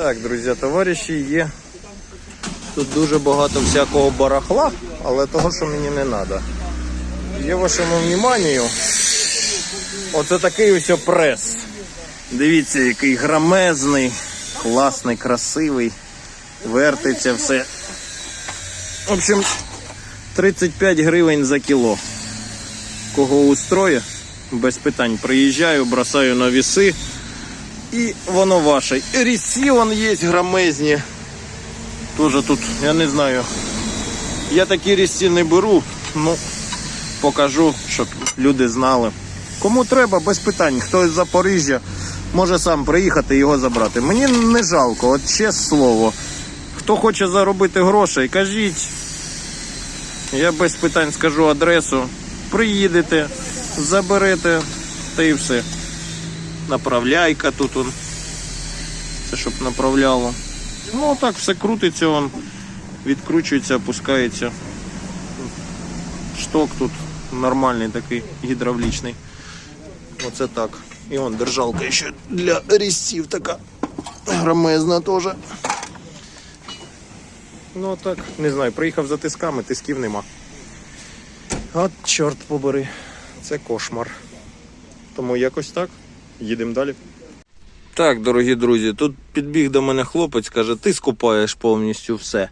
Так, друзі, товариші, є. Тут дуже багато всякого барахла, але того, що мені не треба. Є вашому вниманню. Оце такий ось прес. Дивіться, який громезний, класний, красивий. Вертиться все. В общем, 35 гривень за кіло. Кого устроє? Без питань. Приїжджаю, бросаю на віси. І воно ваше. Вон є громезні. Тоже тут, я не знаю. Я такі різці не беру, ну покажу, щоб люди знали. Кому треба, без питань. Хто з Запоріжжя може сам приїхати і його забрати. Мені не жалко, от чесне слово. Хто хоче заробити грошей, кажіть. Я без питань скажу адресу. Приїдете, заберете та і все. Направляйка тут он. Це щоб направляло. Ну так все крутиться, он відкручується, опускається. Шток тут нормальний такий гідравлічний. Оце так. І он держалка ще для різців така громезна теж. Ну так, не знаю, приїхав за тисками, тисків нема. От чорт побери. Це кошмар. Тому якось так. Їдемо далі. Так, дорогі друзі, тут підбіг до мене хлопець, каже, ти скупаєш повністю все.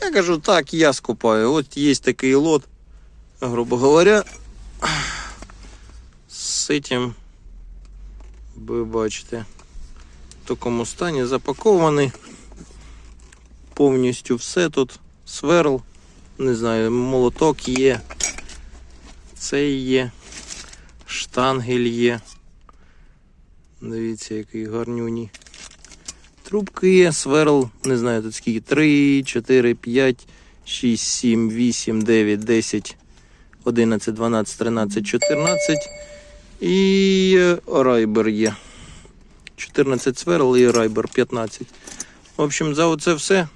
Я кажу, так, я скупаю. От є такий лот, грубо говоря, з цим, ви бачите, в такому стані запакований. Повністю все тут. Сверл, не знаю, молоток є. Цей є, штангель є. Дивіться, який гарнюні. Трубки є, сверл, не знаю тут скільки. 3, 4, 5, 6, 7, 8, 9, 10, 11, 12, 13, 14. І райбер є. 14 сверл і райбер 15. В общем, за оце все.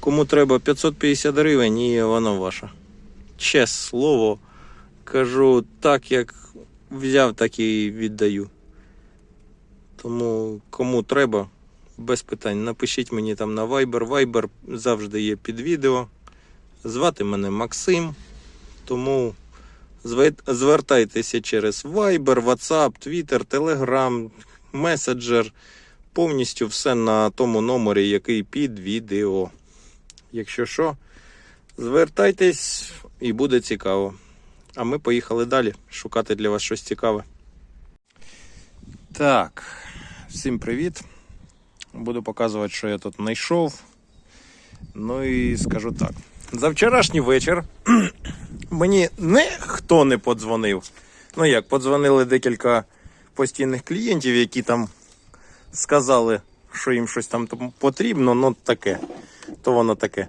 Кому треба 550 гривень і воно ваше. Чесне слово, кажу так, як взяв, так і віддаю. Тому кому треба, без питань, напишіть мені там на Viber. Viber завжди є під відео. Звати мене Максим. Тому звертайтеся через Viber, WhatsApp, Twitter, Telegram, Messenger. Повністю все на тому номері, який під відео. Якщо що, звертайтесь і буде цікаво. А ми поїхали далі шукати для вас щось цікаве. Так, всім привіт. Буду показувати, що я тут знайшов. Ну і скажу так. За вчорашній вечір мені ніхто не подзвонив. Ну як, подзвонили декілька постійних клієнтів, які там сказали, що їм щось там потрібно, ну таке, то воно таке.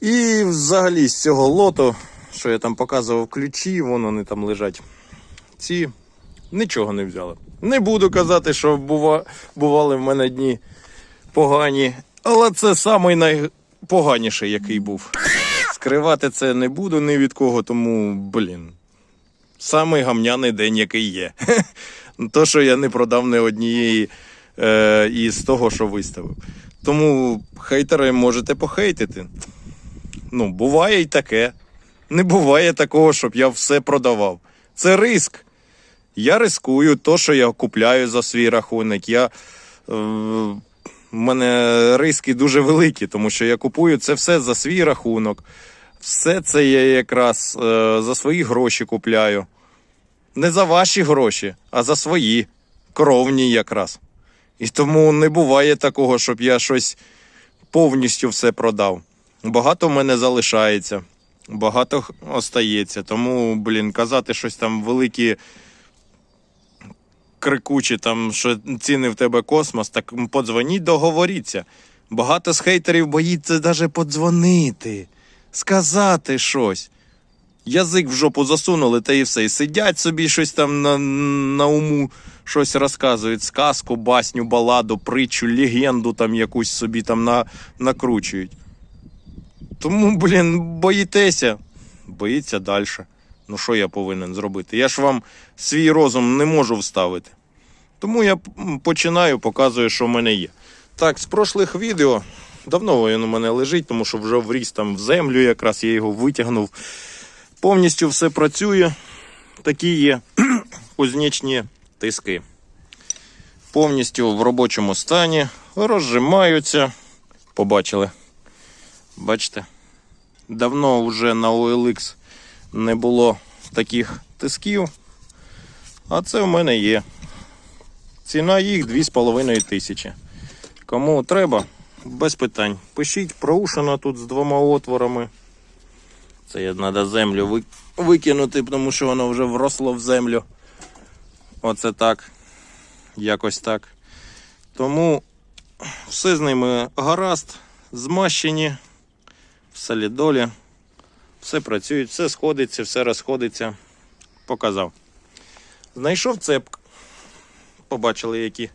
І взагалі з цього лоту, що я там показував ключі, вон вони там лежать. Ці нічого не взяли. Не буду казати, що бува, бували в мене дні погані, але це самий найпоганіший, який був. Скривати це не буду ні від кого, тому, блін. Самий гамняний день, який є. То, що я не продав ні однієї е, із того, що виставив. Тому хейтери можете похейтити. Ну, буває й таке. Не буває такого, щоб я все продавав. Це риск. Я рискую то, що я купляю за свій рахунок. Я, е, в мене риски дуже великі, тому що я купую це все за свій рахунок. Все це я якраз е, за свої гроші купляю. Не за ваші гроші, а за свої. Кровні якраз. І тому не буває такого, щоб я щось повністю все продав. Багато в мене залишається, багато остається. Тому, блін, казати щось там великі крикучі, там, що ціни в тебе космос, так подзвоніть, договоріться. Багато з хейтерів боїться навіть подзвонити, сказати щось. Язик в жопу засунули та і все. І сидять собі щось там на, на уму, щось розказують, сказку, басню, баладу, притчу, легенду там якусь собі там на, накручують. Тому, блін, боїтеся. Боїться далі. Ну що я повинен зробити? Я ж вам свій розум не можу вставити. Тому я починаю, показую, що в мене є. Так, з прошлих відео давно він у мене лежить, тому що вже вріс там в землю, якраз я його витягнув. Повністю все працює. Такі є кузнечні тиски. Повністю в робочому стані, розжимаються. Побачили. Бачите? Давно вже на OLX не було таких тисків. А це в мене є. Ціна їх 2,5 тисячі. Кому треба, без питань. Пишіть проушина тут з двома отворами. Це треба землю викинути, тому що воно вже вросло в землю. Оце так. Якось так. Тому все з ними гаразд, змащені, в солідолі. Все працює, все сходиться, все розходиться. Показав. Знайшов цепк. Побачили, які.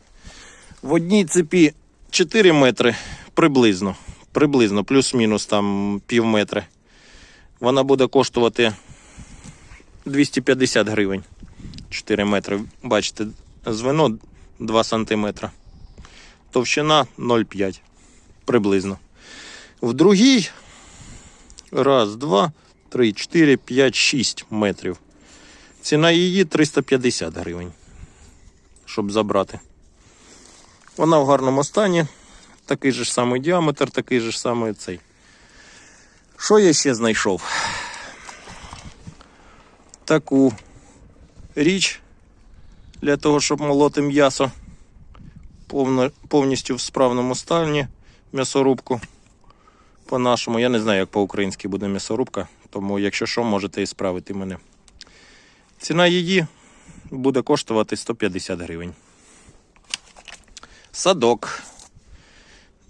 В одній цепі 4 метри приблизно. Приблизно, плюс-мінус там пів метри. Вона буде коштувати 250 гривень. 4 метри. Бачите, звено 2 сантиметра. Товщина 0,5 приблизно. В другій раз, два, три, чотири, п'ять, шість метрів. Ціна її 350 гривень, щоб забрати. Вона в гарному стані, такий же ж самий діаметр, такий же ж самий цей. Що я ще знайшов? Таку річ для того, щоб молоти м'ясо повністю в справному стані м'ясорубку. По-нашому, я не знаю, як по-українськи буде м'ясорубка, тому якщо що, можете і справити мене. Ціна її буде коштувати 150 гривень. Садок.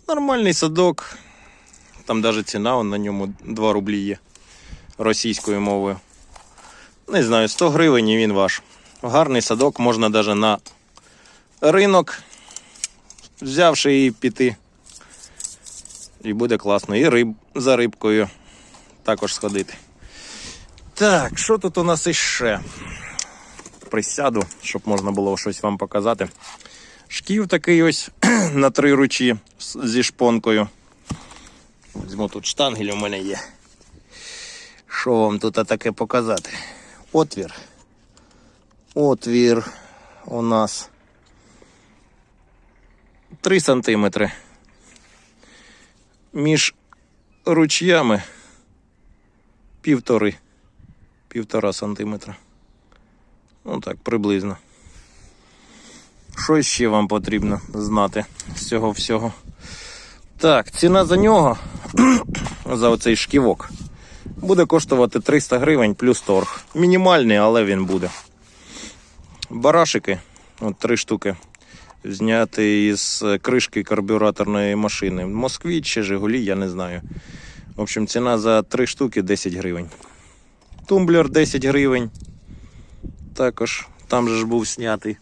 Нормальний садок. Там навіть ціна на ньому 2 рублі є російською мовою. Не знаю, 100 гривень і він ваш. Гарний садок можна навіть на ринок, взявши і піти. І буде класно. І риб за рибкою також сходити. Так, що тут у нас іще? Присяду, щоб можна було щось вам показати. Шків такий ось на три ручі зі шпонкою. Візьму тут штангель у мене є. Що вам тут таке показати? Отвір. Отвір у нас 3 сантиметри. Між ручями півтори. Півтора сантиметра. Ну так, приблизно. Що ще вам потрібно знати з цього всього? Так, ціна за нього, за оцей шківок, буде коштувати 300 гривень плюс торг. Мінімальний, але він буде. Барашики, от три штуки, зняти із кришки карбюраторної машини. Москві чи Жигулі, я не знаю. В общем, ціна за три штуки 10 гривень. Тумблер 10 гривень. Також там же ж був снятий.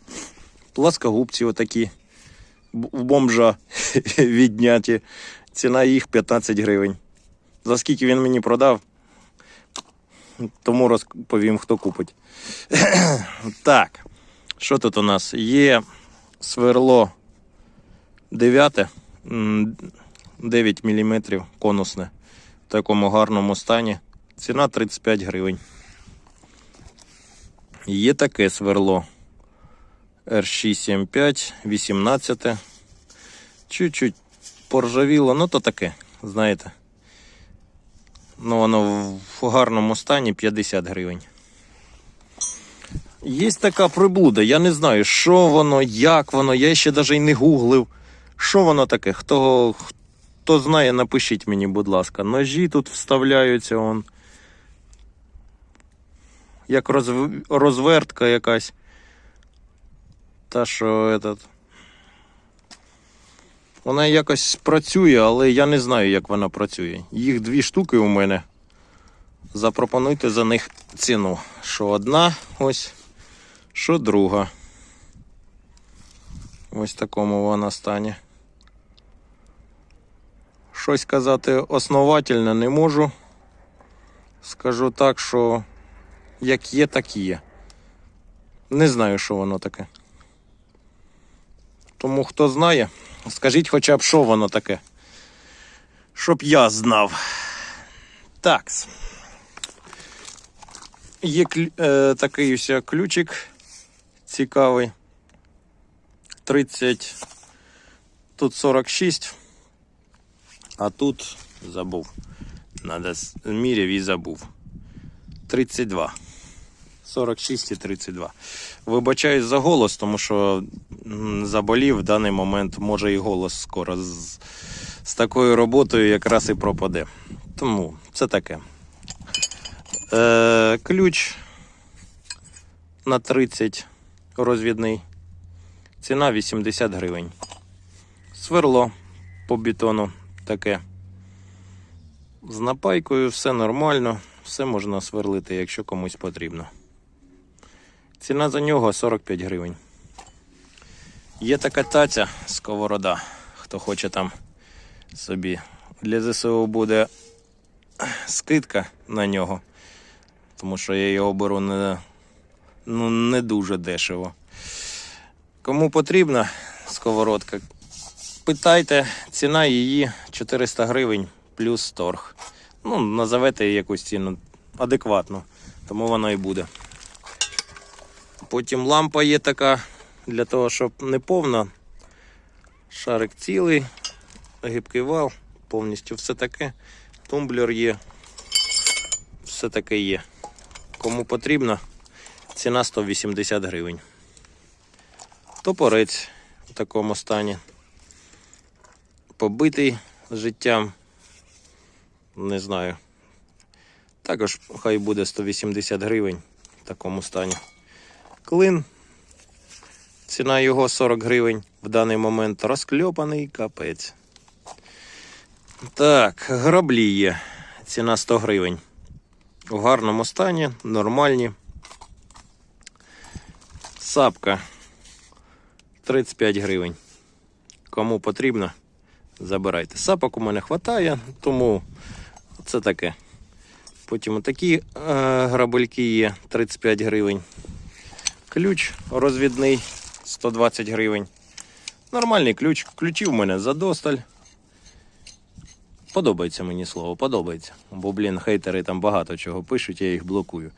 Пласкогубці отакі. В бомжа відняті. Ціна їх 15 гривень. За скільки він мені продав, тому розповім, хто купить. так, що тут у нас? Є сверло 9, 9 мм конусне в такому гарному стані. Ціна 35 гривень. Є таке сверло R675, 18. Чуть-чуть поржавіло, ну то таке, знаєте. Ну, воно в гарному стані 50 гривень. Є така приблуда, я не знаю, що воно, як воно, я ще навіть і не гуглив. Що воно таке? Хто, хто знає, напишіть мені, будь ласка. Ножі тут вставляються. Он. Як розв... розвертка якась. Та що этот. Вона якось працює, але я не знаю, як вона працює. Їх дві штуки у мене. Запропонуйте за них ціну. Що одна ось, що друга. Ось такому вона стані. Щось казати основательне не можу. Скажу так, що як є, так є. Не знаю, що воно таке. Тому хто знає, скажіть хоча б, що воно таке. Щоб я знав. Так. Є е, такий ось ключик цікавий. 30. Тут 46. А тут забув. Надо міряв і забув. 32. 46 і 32. Вибачаюсь за голос, тому що заболів в даний момент, може і голос скоро з, з такою роботою якраз і пропаде. Тому це таке. Е, ключ на 30 розвідний. Ціна 80 гривень. Сверло по бетону таке. З напайкою все нормально, все можна сверлити, якщо комусь потрібно. Ціна за нього 45 гривень. Є така таця сковорода. Хто хоче там собі. Для ЗСУ буде скидка на нього. Тому що я його беру не, ну, не дуже дешево. Кому потрібна сковородка, питайте, ціна її 400 гривень плюс торг. Ну, назовете її якусь ціну адекватну, тому вона і буде. Потім лампа є така для того, щоб не повна. Шарик цілий, гибкий вал, повністю все таке. Тумблер є. Все таке є. Кому потрібно, ціна 180 гривень. Топорець в такому стані. Побитий життям. Не знаю. Також хай буде 180 гривень в такому стані. Клин. Ціна його 40 гривень в даний момент розкльопаний капець. Так, граблі є. Ціна 100 гривень. У гарному стані, нормальні. Сапка 35 гривень. Кому потрібно, забирайте. Сапок у мене вистачає, тому це таке. Потім такі е, грабельки є 35 гривень. Ключ розвідний 120 гривень. Нормальний ключ. Ключі в мене задосталь. Подобається мені слово, подобається. Бо, блін, хейтери там багато чого пишуть, я їх блокую.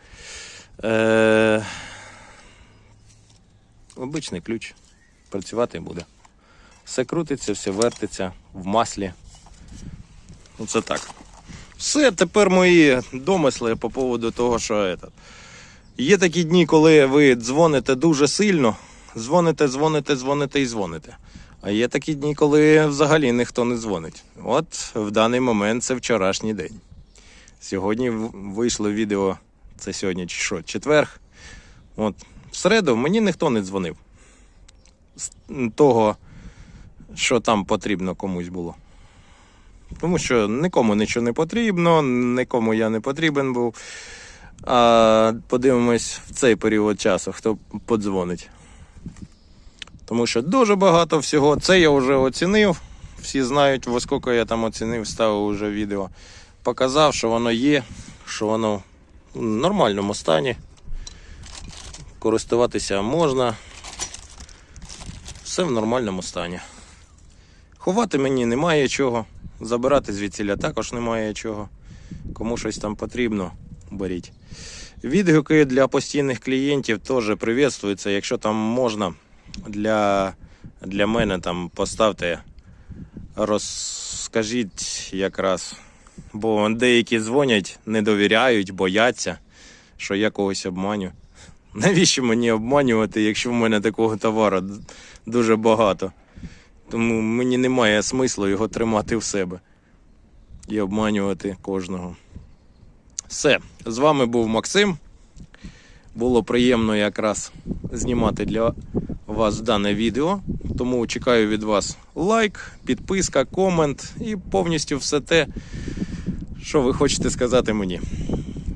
Е... Обичний ключ. Працювати буде. Все крутиться, все вертиться в маслі. Оце так. Все, тепер мої домисли по поводу того, що этот. Є такі дні, коли ви дзвоните дуже сильно, дзвоните, дзвоните, дзвоните і дзвоните. А є такі дні, коли взагалі ніхто не дзвонить. От в даний момент це вчорашній день. Сьогодні вийшло відео, це сьогодні що, четверг. От, в середу мені ніхто не дзвонив. З того, що там потрібно комусь було. Тому що нікому нічого не потрібно, нікому я не потрібен був. А подивимось в цей період часу, хто подзвонить. Тому що дуже багато всього. Це я вже оцінив. Всі знають, во скільки я там оцінив, ставив вже відео. Показав, що воно є, що воно в нормальному стані. Користуватися можна. Все в нормальному стані. Ховати мені немає чого. Забирати звідсіля також немає чого. Кому щось там потрібно, беріть. Відгуки для постійних клієнтів теж приветствуються. Якщо там можна для, для мене там поставте, розкажіть якраз. Бо деякі дзвонять, не довіряють, бояться, що я когось обманю. Навіщо мені обманювати, якщо в мене такого товару дуже багато? Тому мені немає смислу його тримати в себе і обманювати кожного. Все, з вами був Максим. Було приємно якраз знімати для вас дане відео. Тому чекаю від вас лайк, підписка, комент і повністю все те, що ви хочете сказати мені.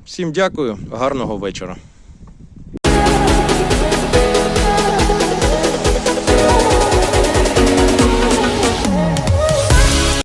Всім дякую, гарного вечора.